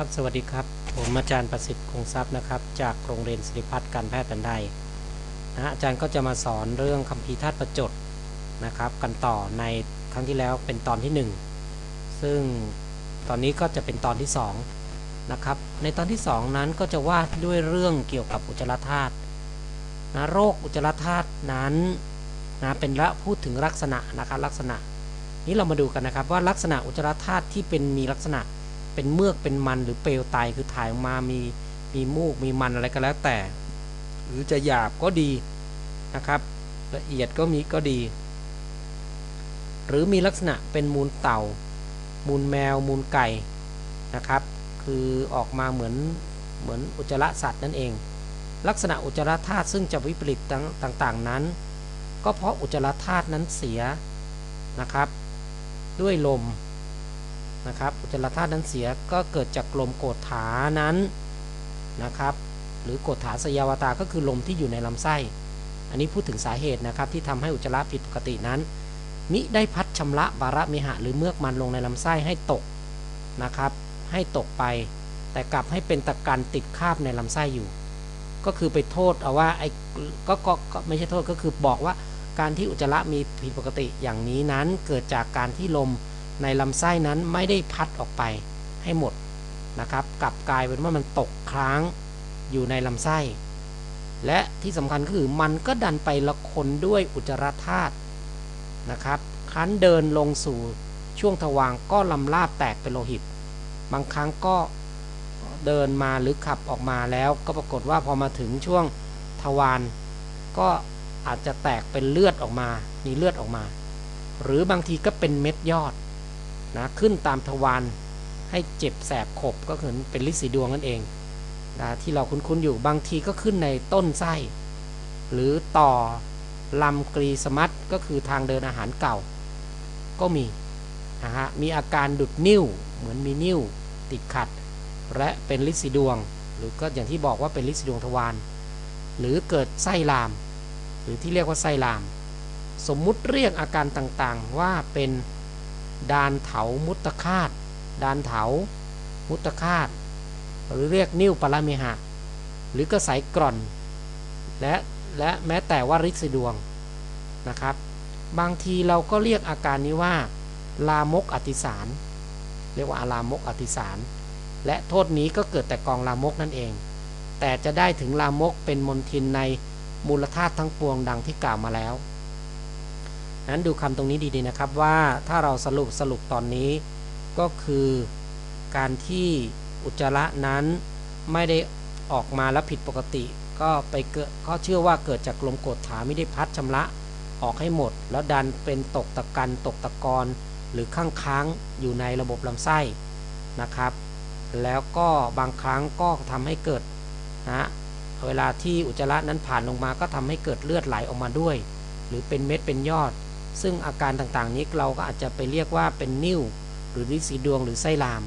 ครับสวัสดีครับ ผมอาจารย์ประสิทธิ์คงทรัพย์นะครับ จากโรงเรียนศิริพัฒน์การแพทย์แผนไทยนะอาจารย์ก็จะมาสอนเรื่องคัมภีร์ธาตุประจดนะครับ กันต่อในครั้งที่แล้วเป็นตอนที่ 1 ซึ่งตอนนี้ก็จะเป็นตอนที่2นะครับในตอนที่ 2 นั้นก็จะว่าด้วยเรื่องเกี่ยวกับอุจจาระธาตุนะโรคอุจจาระธาตุนั้นนะเป็นละพูดถึงลักษณะนะครับลักษณะ นี้เรามาดูกันนะครับว่าลักษณะอุจจาระธาตุที่เป็นมีลักษณะ เป็นเมือกเป็นมันหรือเปลวไตคือถ่ายออกมามีมีมูกมีมันอะไรก็แล้วแต่ หรือจะหยาบก็ดีนะครับ ละเอียดก็มีก็ดี หรือมีลักษณะเป็นมูลเต่า มูลแมว มูลไก่นะครับ คือออกมาเหมือนเหมือนอุจจาระสัตว์นั่นเอง ลักษณะอุจจาระธาตุซึ่งจะวิปริตต่างๆนั้น ก็เพราะอุจจาระธาตุนั้นเสียนะครับ ด้วยลม นะครับอุจจาระธาตุนั้นเสียก็เกิดจากลมโกรธานั้นนะครับหรือโกรธาสยาวตาก็คือลมที่อยู่ในลำไส้ อันนี้พูดถึงสาเหตุนะครับที่ทำให้อุจจาระผิดปกตินั้น มิได้พัดชำระบาระมิหะ หรือเมือกมันลงในลำไส้ให้ตกนะครับ ให้ตกไป แต่กลับให้เป็นตะกันติดคาบในลำไส้อยู่ ก็คือไปโทษเอาว่าไอ้ก็ก็ก็ไม่ใช่โทษก็คือบอกว่าการที่อุจจาระมีผิดปกติอย่างนี้นั้นเกิดจากการที่ลม ในลำไส้นั้นไม่ได้พัดออกไปให้หมดนะครับกลับกลายเป็นว่ามันตกค้างอยู่ในลำไส้ และที่สำคัญคือมันก็ดันไปละคนด้วยอุจจาระธาตุนะครับคันเดินลงสู่ช่วงทวารก็ลำลาบแตกเป็นโลหิต บางครั้งก็เดินมาหรือขับออกมาแล้วก็ปรากฏว่าพอมาถึงช่วงทวารก็อาจจะแตกเป็นเลือดออกมา มีเลือดออกมา หรือบางทีก็เป็นเม็ดยอด นะขึ้นตามทวารให้เจ็บแสบขบก็คือเป็นลิสีดวงนั่นเองนะที่เราคุ้นๆอยู่บางทีก็ขึ้นในต้นไส้ หรือต่อลำกรีสมัตก็คือทางเดินอาหารเก่า ก็มีนะฮะมีอาการดุดนิ้วเหมือนมีนิ้วติดขัด และเป็นลิสีดวง หรือก็อย่างที่บอกว่าเป็นลิสีดวงทวารหรือเกิดไส้ลาม หรือที่เรียกว่าไส้ลาม สมมุติเรียกอาการต่างๆว่าเป็น ดานเถามุตคาตดานเถามุตคาตหรือเรียกนิ้วปรามหะ หรือกระสายกร่อน และและแม้แต่ว่าริษดวงนะครับ บางทีเราก็เรียกอาการนี้ว่า ลามกอติสาร เรียกว่าอาลามกอติสาร และโทษนี้ก็เกิดแต่กองลามกนั่นเอง แต่จะได้ถึงลามกเป็นมนทินในมูลธาตุทั้งปวงดังที่กล่าวมาแล้ว นั้นดูคำตรงนี้ดีๆนะครับว่าถ้าเราสรุปสรุปตอนนี้ ก็คือการที่อุจจาระนั้นไม่ได้ออกมาแล้วผิดปกติ ก็ไปเกิดก็เชื่อว่าเกิดจากลมกดถาไม่ได้พัดชำระออกให้หมด แล้วดันเป็นตกตะกันตกตะกอนหรือข้างค้างอยู่ในระบบลำไส้นะครับ แล้วก็บางครั้งก็ทำให้เกิดนะเวลาที่อุจจาระนั้นผ่านลงมาก็ทำให้เกิดเลือดไหลออกมาด้วย หรือเป็นเม็ดเป็นยอด ซึ่งอาการต่างๆ นี้เราก็อาจจะไปเรียกว่าเป็นนิ่วหรือริสีดวงหรือไส้ลาม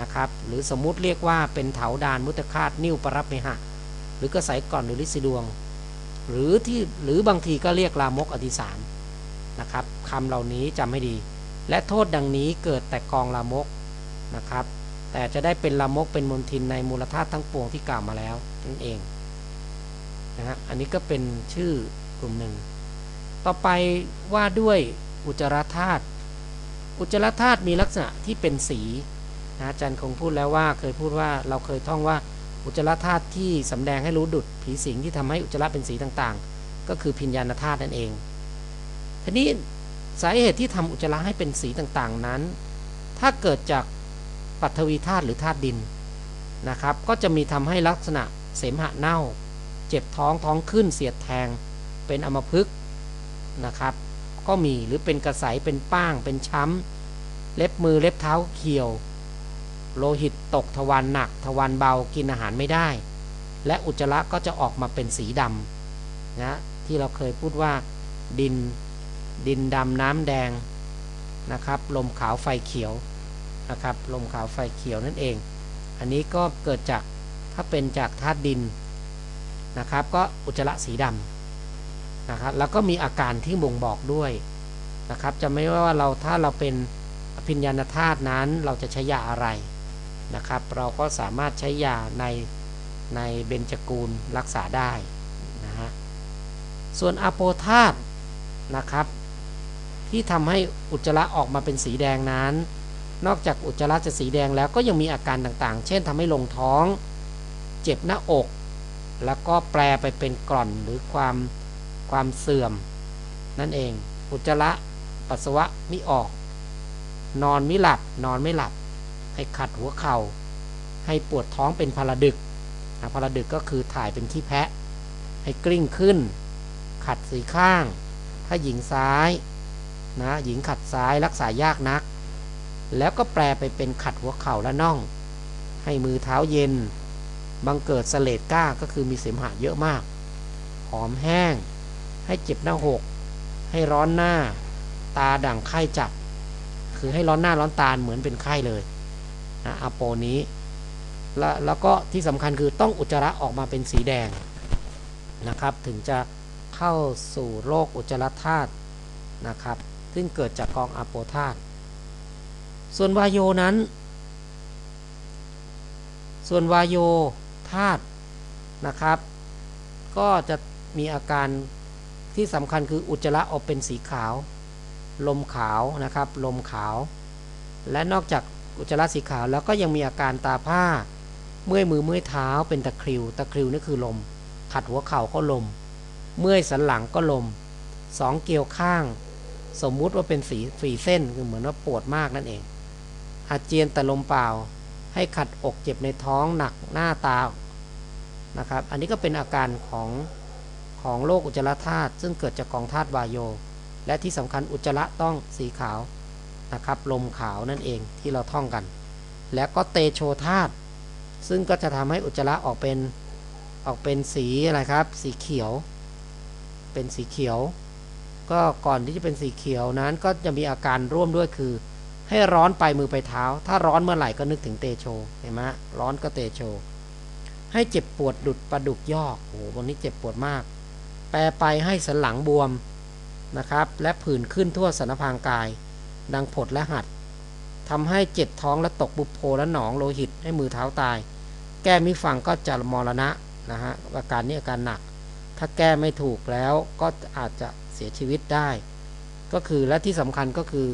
นะครับ หรือสมมุติเรียกว่าเป็นเถาดานมุตคาตนิ่วปรับเมหะ หรือกระสายก่อนหรือริสีดวง หรือที่หรือบางทีก็เรียกลามกอธิสารนะครับคำเหล่านี้จำให้ดี และโทษดังนี้เกิดแต่กองลามกนะครับ แต่จะได้เป็นลามกเป็นมลทินในมูลธาตุทั้งปวงที่กล่าวมาแล้วนั่นเองนะฮะอันนี้ก็เป็นชื่อกลุ่มหนึ่ง ต่อไปว่าด้วยอุจจาระธาตุอุจจาระธาตุมีลักษณะที่เป็นสีนะอาจารย์คงพูดแล้วว่าเคยพูดว่าเราเคยท่องว่าอุจจาระธาตุที่สำแดงให้รู้ดุดผีสิงที่ทำให้อุจจาระเป็นสีต่างๆ ก็คือพิญญาณธาตุนั่นเอง ทีนี้สาเหตุที่ทำอุจจาระให้เป็นสีต่างๆนั้น ถ้าเกิดจากปัทวีธาตุหรือธาตุดินนะครับ ก็จะมีทำให้ลักษณะเสมหะเน่า เจ็บท้องท้องขึ้นเสียดแทง เป็นอมพึก นะครับ ก็มีหรือเป็นกระสายเป็นป้างเป็นช้ำ เล็บมือเล็บเท้าเขียว โลหิตตกทวารหนัก ทวารเบากินอาหารไม่ได้ และอุจจาระก็จะออกมาเป็นสีดำนะที่เราเคยพูดว่าดินดินดำน้ำแดงนะครับ ลมขาวไฟเขียวนะครับ ลมขาวไฟเขียวนั่นเอง อันนี้ก็เกิดจากถ้าเป็นจากธาตุดินนะครับ ก็อุจจาระสีดำ นะครับแล้วก็มีอาการที่บ่งบอกด้วยนะครับจะไม่ว่าเราถ้าเราเป็นอภิญญาณธาตุนั้นเราจะใช้ยาอะไรนะครับ เราก็สามารถใช้ยาในในเบญจกูลรักษาได้นะฮะส่วนอะโปธาตุนะครับ ที่ทำให้อุจจาระออกมาเป็นสีแดงนั้น นอกจากอุจจาระจะสีแดงแล้วก็ยังมีอาการต่างๆ เช่นทำให้ลงท้อง เจ็บหน้าอก แล้วก็แปลไปเป็นกร่อนหรือความ ความเสื่อม นั่นเอง อุจจาระปัสสาวะมิออก นอนไม่หลับ นอนไม่หลับ ให้ขัดหัวเขา่า ให้ปวดท้องเป็นพาราดึกพาราดึกก็คือถ่ายเป็นขี้แพะ ให้กลิ้งขึ้น ขัดสีข้าง ถ้าหญิงซ้ายนะหญิงขัดซ้ายรักษายากนัก แล้วก็แปลไปเป็นขัดหัวเข่าและน่อง ให้มือเท้าเย็น บังเกิดสเลดก้าก็คือมีเสมหะเยอะมาก หอมแห้ง ให้เจ็บหน้าหกให้ร้อนหน้า ตาด่างไข้จับ คือให้ร้อนหน้าร้อนตาเหมือนเป็นไข้เลยนะอาโปนี้แล้วแล้วก็ที่สำคัญคือต้องอุจจาระออกมาเป็นสีแดงนะครับ ถึงจะเข้าสู่โรคอุจจาระธาตุนะครับ ซึ่งเกิดจากกองอะโปธาตุส่วนวายโยนั้น ส่วนวายโยธาตุนะครับ ก็จะมีอาการ ที่สำคัญคืออุจจาระออกเป็นสีขาว ลมขาวนะครับ ลมขาว และนอกจากอุจจาระสีขาวแล้วก็ยังมีอาการตาผ้า เมื่อยมือเมื่อยเท้าเป็นตะคริว ตะคริวนี่คือลม ขัดหัวเข่าก็ลม เมื่อยสันหลังก็ลมสองเกลียวข้าง สมมุติว่าเป็นสีฝีเส้นคือเหมือนว่าปวดมากนั่นเอง อาเจียนแต่ลมเปล่า ให้ขัดอกเจ็บในท้องหนักหน้าตานะครับ อันนี้ก็เป็นอาการของ ของโรคอุจจาระธาตุซึ่งเกิดจากกองธาตุวายโย และที่สำคัญอุจจาระต้องสีขาวนะครับลมขาวนั่นเองที่เราท่องกัน แล้วก็เตโชธาตุซึ่งก็จะทำให้อุจจาระออกเป็นออกเป็นสีอะไรครับ สีเขียว เป็นสีเขียว ก็ก่อนที่จะเป็นสีเขียวนั้นก็จะมีอาการร่วมด้วยคือ ให้ร้อนไปมือไปเท้า ถ้าร้อนเมื่อไหร่ก็นึกถึงเตโชเห็นไหมร้อนก็เตโชให้เจ็บปวดดุดปลาดุกยอกโอ้โหวันนี้เจ็บปวดมาก แปลไปให้สันหลังบวมนะครับ และผื่นขึ้นทั่วสันพางกาย ดังผดและหัดทำให้เจ็บท้องและตกบุโพและหนองโลหิตให้มือเท้าตาย แก้มิฟังก็จะมรณะนะฮะอาการนี้อาการหนัก ถ้าแก้ไม่ถูกแล้วก็อาจจะเสียชีวิตได้ ก็คือและที่สำคัญก็คือ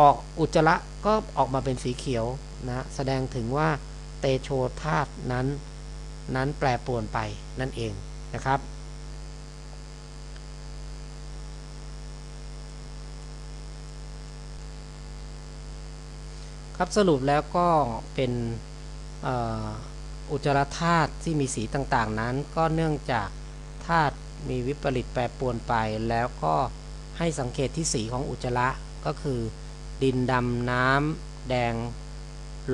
ออกอุจจาระก็ออกมาเป็นสีเขียวนะแสดงถึงว่าเตโชธาตุนั้นนั้นแปรปรวนไปนั่นเองนะครับ ครับสรุปแล้วก็เป็นอุจจาระธาตุที่มีสีต่างๆนั้น ก็เนื่องจากธาตุมีวิปริตแปรปรวนไป แล้วก็ให้สังเกตที่สีของอุจจาระก็คือ ดินดำน้ำแดง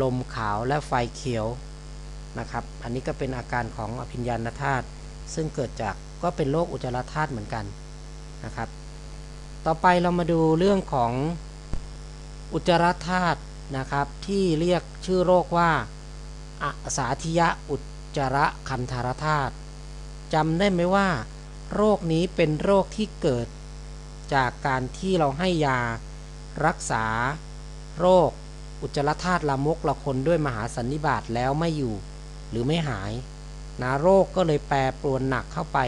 ลมขาวและไฟเขียวนะครับ อันนี้ก็เป็นอาการของอภิญญาณธาตุซึ่งเกิดจากก็เป็นโรคอุจจาระธาตุเหมือนกันนะครับ ต่อไปเรามาดูเรื่องของอุจจาระธาตุ นะครับที่เรียกชื่อโรคว่าอาสาธิยะอุจจาระคันธารธาตุจำได้ไหมว่า โรคนี้เป็นโรคที่เกิด จากการที่เราให้ยารักษา โรคอุจจาระธาตุละมกละคนด้วยมหาสันนิบาตแล้วไม่อยู่ หรือไม่หายนะโรคก็เลยแปรปรวนหนักเข้าไป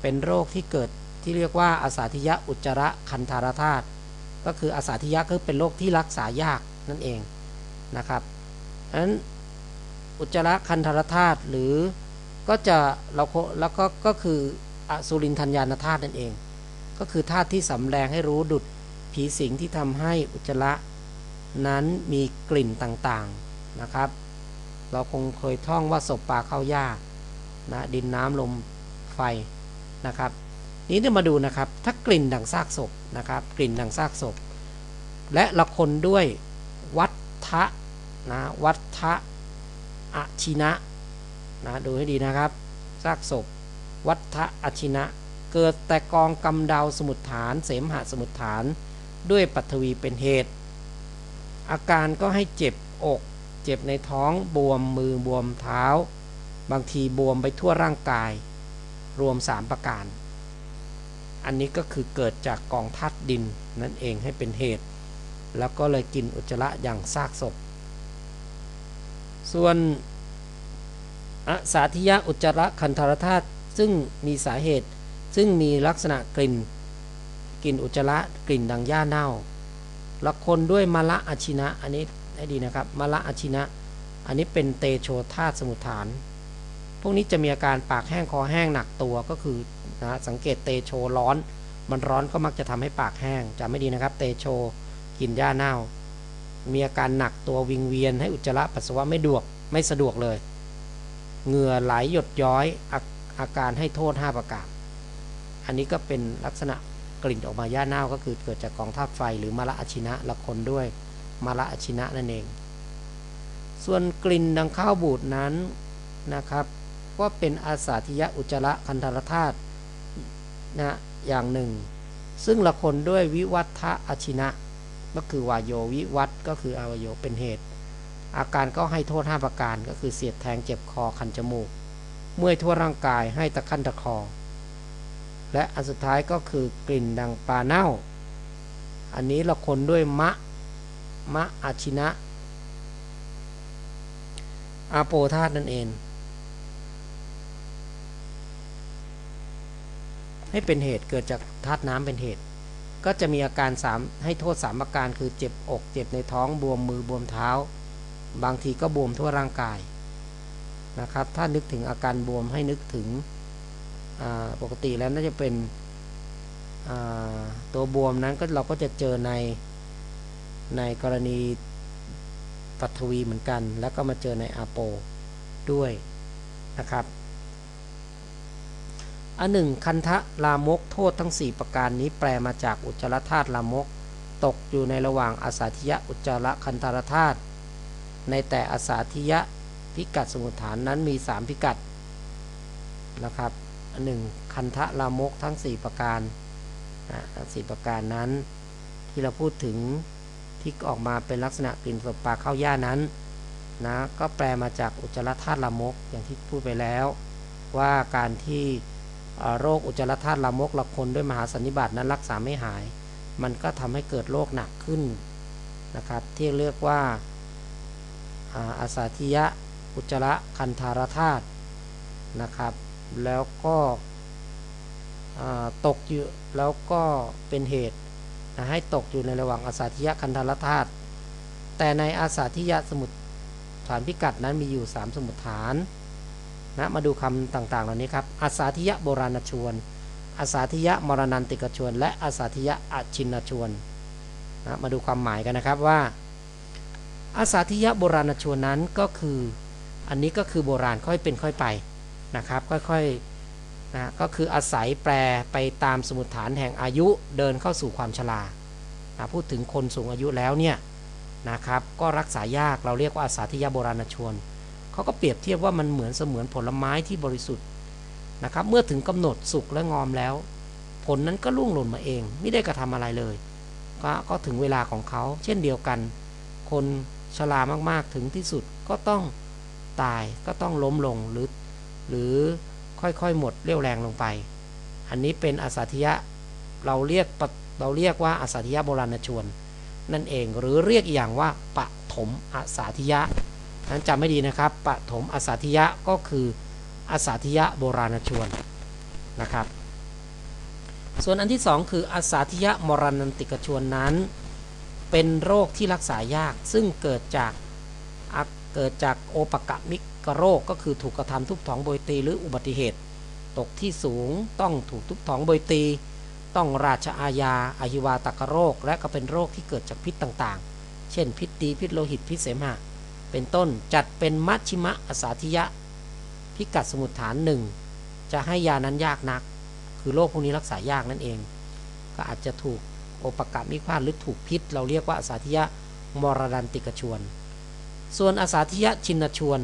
เป็นโรคที่เกิดที่เรียกว่าอาสาธิยะอุจจาระคันธารธาตุก็คืออาสาธิยะก็เป็นโรคที่รักษายาก นั่นเองนะครับดังนั้นอุจจาระคันธารธาตุหรือก็จะเราแล้วก็ก็คืออสุรินทัญญาณธาตุนั่นเอง ก็คือธาตุที่สำแดงให้รู้ดุดผีสิงที่ทำให้อุจจาระนั้นมีกลิ่นต่างๆนะครับ เราคงเคยท่องว่าศพปลาเข้าหญ้านะดินน้ำลมไฟนะครับ นี้จะมาดูนะครับถ้ากลิ่นดังซากศพนะครับ กลิ่นดังซากศพ และละคนด้วย ทะนะวัฏทะอชินะนะดูให้ดีนะครับซากศพ วัฏทะอชินะ เกิดแต่กองกำเดาสมุดฐาน เสมหะสมุดฐานด้วยปัทวีเป็นเหตุ อาการก็ให้เจ็บอก เจ็บในท้องบวมมือบวมเท้า บางทีบวมไปทั่วร่างกาย รวม 3 ประการ อันนี้ก็คือเกิดจากกองธาตุดินนั่นเองให้เป็นเหตุ แล้วก็เลยกินอุจจาระอย่างซากศพ ส่วนอสาธิยะอุจจาระคันธารธาตุซึ่งมีสาเหตุ ซึ่งมีลักษณะกลิ่น กลิ่นอุจจาระกลิ่นดังหญ้าเน่าละคนด้วยมะละอาชินะ อันนี้ให้ดีนะครับมะละอาชินะ อันนี้เป็นเตโชธาตุสมุทฐาน พวกนี้จะมีอาการปากแห้งคอแห้งหนักตัวก็คือนะสังเกตเตโชร้อน มันร้อนก็มักจะทำให้ปากแห้งจำไม่ดีนะครับ เตโช กินหญ้าเน่า มีอาการหนักตัววิงเวียนให้อุจจาระปัสสาวะไม่ดวกไม่สะดวกเลย เหงื่อไหลหยดย้อยอาอาการให้โทษ 5 ประการอันนี้ก็เป็นลักษณะกลิ่นออกมาหญ้าเน่าก็คือเกิดจากกองธาตุไฟหรือมะละอชินะละคนด้วยมะละอชินะนั่นเอง ส่วนกลิ่นดังข้าวบูดนั้นนะครับก็เป็นอาสาธิยะอุจจาระคันธรธาตุนะอย่างหนึ่ง ซึ่งละคนด้วยวิวัฒอชินะ ก็คือวายโยวิวัตก็คืออวัโยเป็นเหตุ อาการก็ให้โทษ 5 ประการก็คือเสียดแทงเจ็บคอคันจมูก เมื่อยทั่วร่างกายให้ตะขั้นตะคอ และอันสุดท้ายก็คือกลิ่นดังปลาเน่า อันนี้ละคนด้วยมะมะอาชินะอาโปธาตุนั่นเอง ให้เป็นเหตุเกิดจากธาตุน้ำเป็นเหตุ ก็จะมีอาการ3ให้โทษ3ประการคือเจ็บอกเจ็บในท้องบวมมือบวมเท้า บางทีก็บวมทั่วร่างกายนะครับ ถ้านึกถึงอาการบวมให้นึกถึงปกติแล้วน่าจะเป็นตัวบวมนั้นก็เราก็จะเจอในในกรณีปัทวีเหมือนกัน แล้วก็มาเจอในอาโปด้วยนะครับ อันหนึ่งคันทะลามกโทษทั้ง 4 ประการนี้แปลมาจากอุจจารธาตุลามก ตกอยู่ในระหว่างอาสาธิยะอุจจาระคันธารธาตุในแต่อาสาธิยะพิกัดสมุทฐานนั้นมี 3 พิกัดนะครับอันหนึ่งคันทะลามกทั้ง 4 ประการนะสประการนั้น ที่เราพูดถึงที่ออกมาเป็นลักษณะกลิ่นสบปลาข้าวย่านั้นนะก็แปลมาจากอุจจารธาตุลามกอย่างที่พูดไปแล้ว ว่าการที่ โรคอุจจาระธาตุลามกละคนด้วยมหาสันนิบาตนั้นรักษาไม่หาย มันก็ทำให้เกิดโรคหนักขึ้นนะครับ ที่เรียกว่าอาสาธิยะอุจจาระคันธารธาตุนะครับ แล้วก็ตกอยู่แล้วก็เป็นเหตุให้ตกอยู่ในระหว่างอาสาธิยะคันธารธาตุแต่ในอาสาธิยะสมุทฐานพิกัดนั้นมีอยู่ 3 สมุทฐาน นะมาดูคำต่างๆ เหล่านี้ครับอาสาธิยะโบราณชวนอาสาธิยะมรณันติกชวน และอาสาธิยะอชินชวนนะมาดูความหมายกันนะครับว่า อาสาธิยะโบราณชวนนั้นก็คืออันนี้ก็คือโบราณค่อยเป็นค่อยไปนะครับ ค่อยๆนะก็คืออาศัยแปรไปตามสมุดฐานแห่งอายุเดินเข้าสู่ความชรานะพูดถึงคนสูงอายุแล้วเนี่ยนะครับ ก็รักษายากเราเรียกว่าอาสาธิยะโบราณชวน เขาก็เปรียบเทียบว่ามันเหมือนเสมือนผลไม้ที่บริสุทธิ์นะครับ เมื่อถึงกำหนดสุกและงอมแล้ว ผลนั้นก็ล่วงหล่นมาเอง ไม่ได้กระทำอะไรเลยก็ก็ถึงเวลาของเขา เช่นเดียวกัน คนชรามากๆถึงที่สุดก็ต้องตายก็ต้องล้มลงหรือ หรือค่อยๆหมดเรี่ยวแรงลงไป อันนี้เป็นอาสาธิยะเราเรียกเราเรียกว่าอาสาธิยะโบราณชวน นั่นเองหรือเรียกอย่างว่าปฐมอาสาธิยะ นั้นจำไม่ดีนะครับปฐมอสาธิยะก็คืออสาธิยะโบราณชวนนะครับ ส่วนอันที่สองคืออสาธิยะมรณันติกชวนนั้น เป็นโรคที่รักษายากซึ่งเกิดจากเกิดจากโอปกะมิกโรคก็คือถูกกระทำทุบท้องโบยตีหรืออุบัติเหตุ ตกที่สูงต้องถูกทุบท้องโบยตี ต้องราชอาญาอหิวาตกโรค และก็เป็นโรคที่เกิดจากพิษต่างๆ เช่น พิษตีพิษโลหิตพิษเสมหะ เป็นต้นจัดเป็นมัชชิมะอสาธิยะ พิกัดสมุดฐานหนึ่งจะให้ยานั้นยากนัก คือโรคพวกนี้รักษายากนั่นเอง ก็อาจจะถูกโอปกะมิพาดหรือถูกพิษ เราเรียกว่าอสาธิยะมรดันติกชวน ส่วนอสาธิยะชินชวน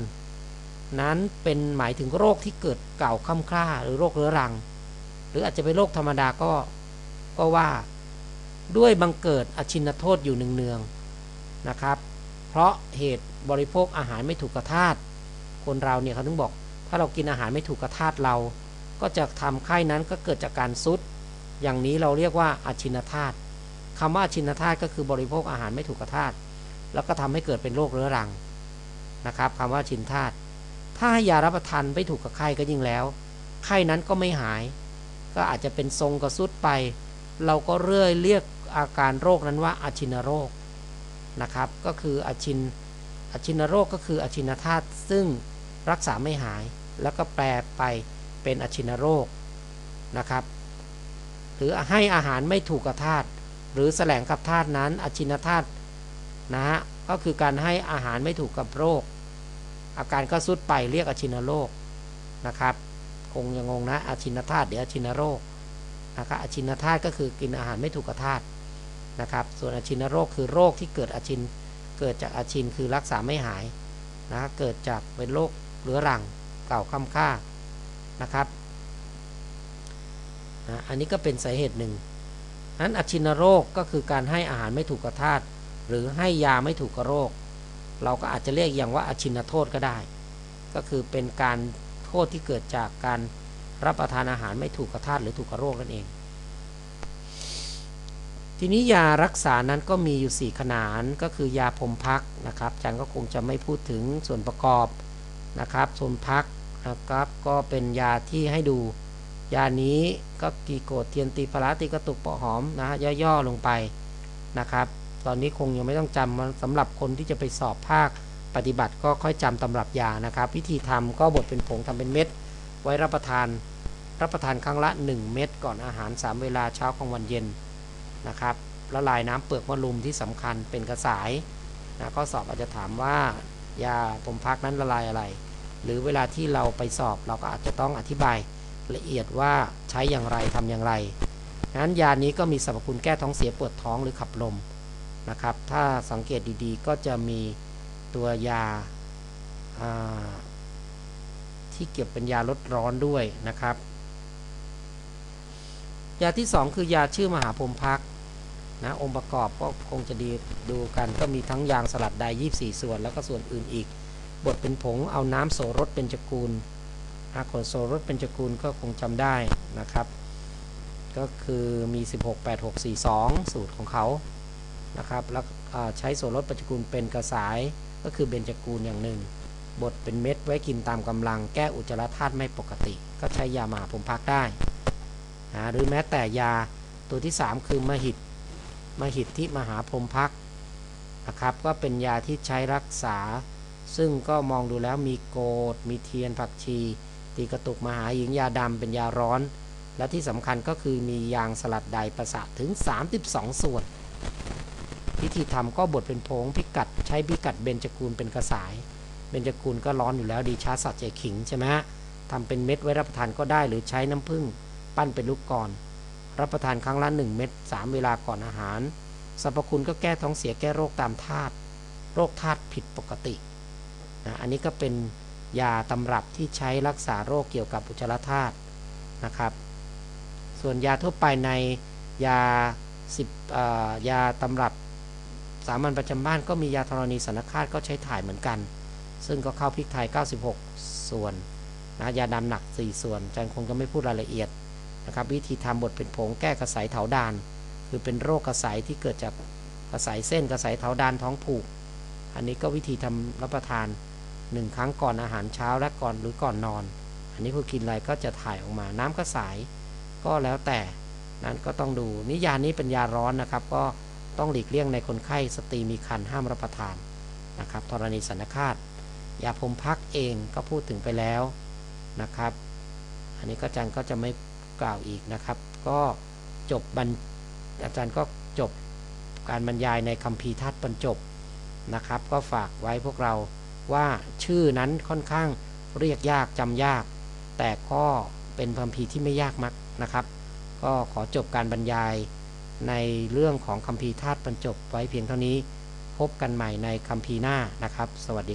นั้นเป็นหมายถึงโรคที่เกิดเก่าค่ำคร่าหรือโรคเรื้อรัง หรืออาจจะเป็นโรคธรรมดาก็ก็ว่าด้วยบังเกิดอชินโทษอยู่เนืองๆนะครับ เพราะเหตุ บริโภคอาหารไม่ถูกกระทาตคนเราเนี่ยเขาถึงบอก ถ้าเรากินอาหารไม่ถูกกระทาตเรา ก็จะทำไข้นั้นก็เกิดจากการซุด อย่างนี้เราเรียกว่าอาชินธาตุคำว่าอาชินธาตุก็คือบริโภคอาหารไม่ถูกกระทาตแล้วก็ทำให้เกิดเป็นโรคเรื้อรังนะครับคำว่าชินธาตุถ้าให้ยารับประทานไม่ถูกกับไข้ก็ยิ่งแล้ว ไข้นั้นก็ไม่หาย ก็อาจจะเป็นทรงกระสุดไป เราก็เรื่อยเรียกอาการโรคนั้นว่าอาชินโรคนะครับ ก็คืออาชิน อชินโรคก็คืออชินธาตุซึ่งรักษาไม่หาย แล้วก็แปลไปเป็นอชินโรคนะครับ หรือให้อาหารไม่ถูกกับธาตุหรือแสลงกับธาตุนั้น อชินธาตุนะฮะก็คือการให้อาหารไม่ถูกกับโรค อาการก็สุดไปเรียกอชินโรคนะครับคงยังงงนะอชินธาตุเดี๋ยวอชินโรคนะครับอชินธาตุก็คือกินอาหารไม่ถูกกับธาตุนะครับ ส่วนอชินโรคคือโรคที่เกิดอชิน เกิดจากอาชินคือรักษาไม่หายนะเกิดจากเป็นโรคเรื้อรังเก่าค่ำค่านะครับนะอันนี้ก็เป็นสาเหตุหนึ่งนั้นอาชินโรคก็คือการให้อาหารไม่ถูกกับธาตุหรือให้ยาไม่ถูกกับโรค เราก็อาจจะเรียกอย่างว่าอาชินโทษก็ได้ ก็คือเป็นการโทษที่เกิดจากการรับประทานอาหารไม่ถูกกับธาตุหรือถูกกับโรคนั่นเอง ทีนี้ยารักษานั้นก็มีอยู่ 4 ขนานก็คือยาพรมพักนะครับอาจารย์ก็คงจะไม่พูดถึงส่วนประกอบนะครับส่วนพักนะครับก็เป็นยาที่ให้ดู ยานี้ก็กีโกดเทียนตีพลาตีกระตุกเปาะหอมนะย่อๆลงไปนะครับ ตอนนี้คงยังไม่ต้องจำสำหรับคนที่จะไปสอบภาคปฏิบัติก็ค่อยจำตำรับยานะครับ วิธีทำก็บดเป็นผงทำเป็นเม็ด ไว้รับประทาน รับประทานครั้งละ 1 เม็ดก่อนอาหาร 3 เวลาเช้ากลางวันเย็น นะครับละลายน้ำเปลือกมะลุมที่สำคัญเป็นกระสายนะข้อสอบอาจจะถามว่ายาผมพักนั้นละลายอะไร หรือเวลาที่เราไปสอบเราก็อาจจะต้องอธิบายละเอียดว่าใช้อย่างไรทำอย่างไรนั้นยานี้ก็มีสรรพคุณแก้ท้องเสียปวดท้องหรือขับลมนะครับ ถ้าสังเกตดีๆ ก็จะมีตัวยาที่เก็บเป็นยาลดร้อนด้วยนะครับ ยาที่ 2 คือยาชื่อมหาพรมพัก นะองค์ประกอบก็คงจะดีดูกันก็มีทั้งยางสลัดใด24 ส่วน แล้วก็ส่วนอื่นอีกบดเป็นผงเอาน้ำโสรสเป็นจกูลอาขนโสรสเป็นจกูลก็คงจำได้นะครับ ก็คือมี 16 8 6 4 2 สูตรของเขานะครับแล้วใช้โสรสปัจจุกุลเป็นกระสายก็คือเบญจกูลอย่างหนึ่ง บดเป็นเม็ดไว้กินตามกำลังแก้อุจจาระธาตุไม่ปกติ ก็ใช้ยาหมาพรมพักได้นะหรือแม้แต่ยาตัวที่ 3 คือมหิต มหิที่มหาพรมพักนะครับ ก็เป็นยาที่ใช้รักษา ซึ่งก็มองดูแล้วมีโกดมีเทียนผักชี ตีกระตุกมหาหญิงยาดำเป็นยาร้อน และที่สำคัญก็คือมียางสลัดใดประสาทถึง 32 ส่วนวิธีทำก็บดเป็นผงพิกัดใช้พิกัดเบญจกูลเป็นกระสาย เบญจกูลก็ร้อนอยู่แล้วดีชาสัตว์ใจขิงใช่ไหมทำเป็นเม็ดไว้รับประทานก็ได้หรือใช้น้ำผึ้งปั้นเป็นลูกก่อน รับประทานครั้งละ 1 เม็ด3เวลาก่อนอาหาร สรรพคุณก็แก้ท้องเสียแก้โรคตามธาตุโรคธาตุผิดปกตินะอันนี้ก็เป็นยาตำรับที่ใช้รักษาโรคเกี่ยวกับอุจจาระธาตุนะครับ ส่วนยาทั่วไปในยา10ยาตำรับสามัญประจำบ้านก็มียาธรณีสันคาตก็ใช้ถ่ายเหมือนกัน ซึ่งก็เข้าพริกไทย 96 ส่วนนะยาดำหนัก 4 ส่วนอาจารย์คงจะไม่พูดรายละเอียด นะครับวิธีทำบดเป็นผงแก้กระสายเถาดาน คือเป็นโรคกระสายที่เกิดจากกระสายเส้นกระสายเถาดานท้องผูก อันนี้ก็วิธีทำรับประทาน 1 ครั้งก่อนอาหารเช้าและก่อนหรือก่อนนอน อันนี้ผู้กินอะไรก็จะถ่ายออกมา น้ำกระสายก็แล้วแต่นั้นก็ต้องดูนิยานี้เป็นยาร้อนนะครับ ก็ต้องหลีกเลี่ยงในคนไข้สตรีมีครรภ์ห้ามรับประทานนะครับธรณีสันคาตยาพมพักเองก็พูดถึงไปแล้วนะครับ อันนี้ก็จารย์ก็จะไม่ กล่าวอีกนะครับ ก็จบบรรอาจารย์ก็จบการบรรยายในคัมภีร์ธาตุบรรจบนะครับ ก็ฝากไว้พวกเราว่าชื่อนั้นค่อนข้างเรียกยากจำยาก แต่ก็เป็นคัมภีร์ที่ไม่ยากมักนะครับ ก็ขอจบการบรรยายในเรื่องของคัมภีร์ธาตุบรรจบไว้เพียงเท่านี้ พบกันใหม่ในคัมภีร์หน้านะครับ สวัสดี